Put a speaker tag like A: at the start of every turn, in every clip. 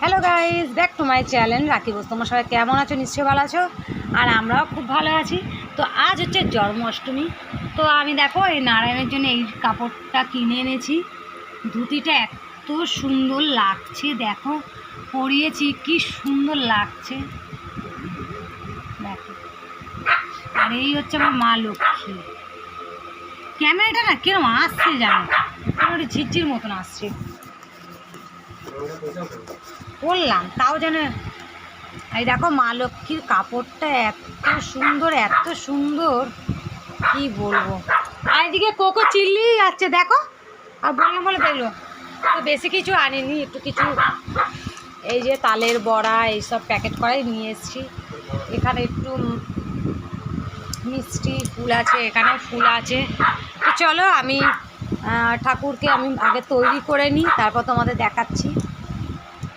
A: Hello guys back to my channel Rakhi Bose তোমার সবাই কেমন আছো? নিশ্চয়ই ভালো আছো? আর আমরাও খুব ভালো আছি। তো আজ হচ্ছে জন্মাষ্টমী। তো আমি দেখো, এই নারায়ণের জন্য এই কাপড়টা কিনে এনেছি। ধুতিটা এত সুন্দর লাগছে, দেখো। পরিয়েছি, কি সুন্দর লাগছে। দেখো। আর এই হচ্ছে আমার মা লক্ষ্মী। ক্যামেরাটা না? কিরম আসছে জানো? ঝিরঝির মতন আসছে। বললাম তাও যেন এই দেখো মা লক্ষ্মীর কাপড়টা এত সুন্দর এত সুন্দর। কি বলব? আর এদিকে কোকো চিল্লি যাচ্ছে দেখো। আর বললাম, বলে দেখল, তো বেশি কিছু আনিনি, একটু কিছু এই যে তালের বড়া, এইসব প্যাকেট করাই নিয়ে এসেছি। এখানে একটু মিষ্টি ফুল আছে, এখানেও ফুল আছে। তো চলো আমি ঠাকুরকে আমি আগে তৈরি করে নিই, তারপর তোমাদের দেখাচ্ছি।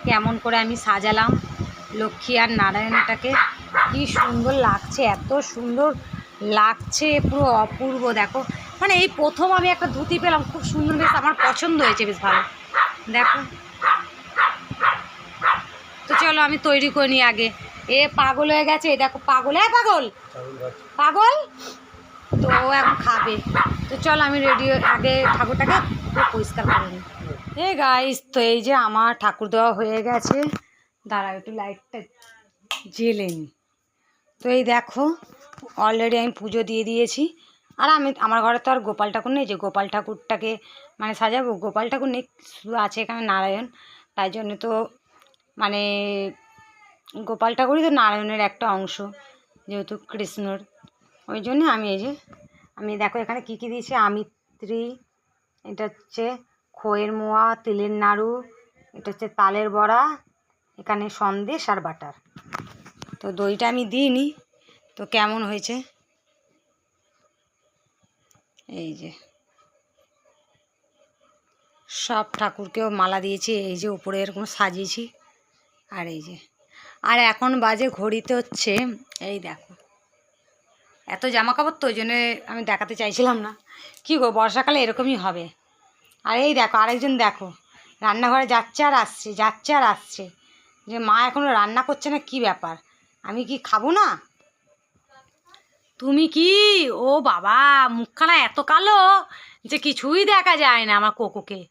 A: কেমন করে আমি সাজালাম। লক্ষ্মী আর নারায়ণটাকে কি সুন্দর লাগছে, এত সুন্দর লাগছে, পুরো অপূর্ব, দেখো। মানে এই প্রথম আমি একটা ধুতি পেলাম, খুব সুন্দর বেশ আমার পছন্দ হয়েছে বেশ ভালো। দেখো। তো চলো আমি তৈরি করে নিই আগে। এ পাগল হয়ে গেছে দেখো পাগল। হ্যাঁ পাগল! পাগল? তো ও এখন খাবে। তো চল আমি রেডি আগে ঠাকুরটাকে পুরো পরিষ্কার করে নিই। এ গাইস তো এই যে আমার ঠাকুর দেওয়া হয়ে গেছে। দাঁড়াও, একটু লাইটটা জেলে নি। তো এই দেখো অলরেডি আমি পুজো দিয়ে দিয়েছি। আর আমি, আমার ঘরে তো আর গোপাল ঠাকুর নেই, যে গোপাল ঠাকুরটাকে মানে সাজাবো, গোপাল ঠাকুর নেই, শুধু আছে এখানে নারায়ণ। তাই জন্য তো মানে গোপাল ঠাকুরই তো নারায়ণের একটা অংশ, যেহেতু কৃষ্ণর। ওই জন্য আমি এই যে, আমি দেখো এখানে কী কী দিয়েছি, আমিত্রী, এটা হচ্ছে খইয়ের মোয়া, তিলের নাড়ু, এটা হচ্ছে তালের বড়া, এখানে সন্দেশ আর বাটার। তো দইটা আমি দিইনি, তো কেমন হয়েছে? এই যে। সব ঠাকুরকেও মালা দিয়েছি, এই যে উপরে এরকম সাজিয়েছি, আর এই যে। আর এখন বাজে ঘড়িতে হচ্ছে, এই দেখো। এত জামা কাপড় তো ওই জন্যে আমি দেখাতে চাইছিলাম না। কী গো, বর্ষাকালে এরকমই হবে? আর এই দেখো, আরেকজন দেখো। রান্নাঘরে যাচ্ছে আর আসছে, যাচ্ছে আর আসছে। যে মা এখনও রান্না করছে না, কি ব্যাপার? আমি কি খাব না? তুমি কি? ও বাবা, মুখখানা এত কালো যে কিছুই দেখা যায় না আমার কোকোকে।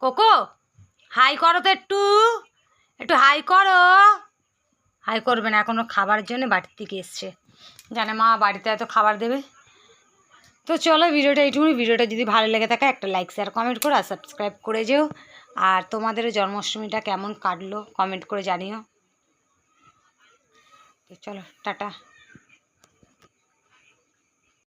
A: কোকো, হাই করো তো একটু। একটু হাই করো। হাই করবে না এখনও খাবারের জন্য বাড়ির থেকে এসছে। জানে মা বাড়িতে এত খাবার দেবে? তো চলো ভিডিওটা এইটুকুনি। ভিডিওটা যদি ভালো লেগে থাকে, একটা লাইক শেয়ার কমেন্ট করো আর সাবস্ক্রাইব করে যেও। আর তোমাদের জন্মাষ্টমীটা কেমন কাটলো কমেন্ট করে জানিও। তো চলো, টাটা।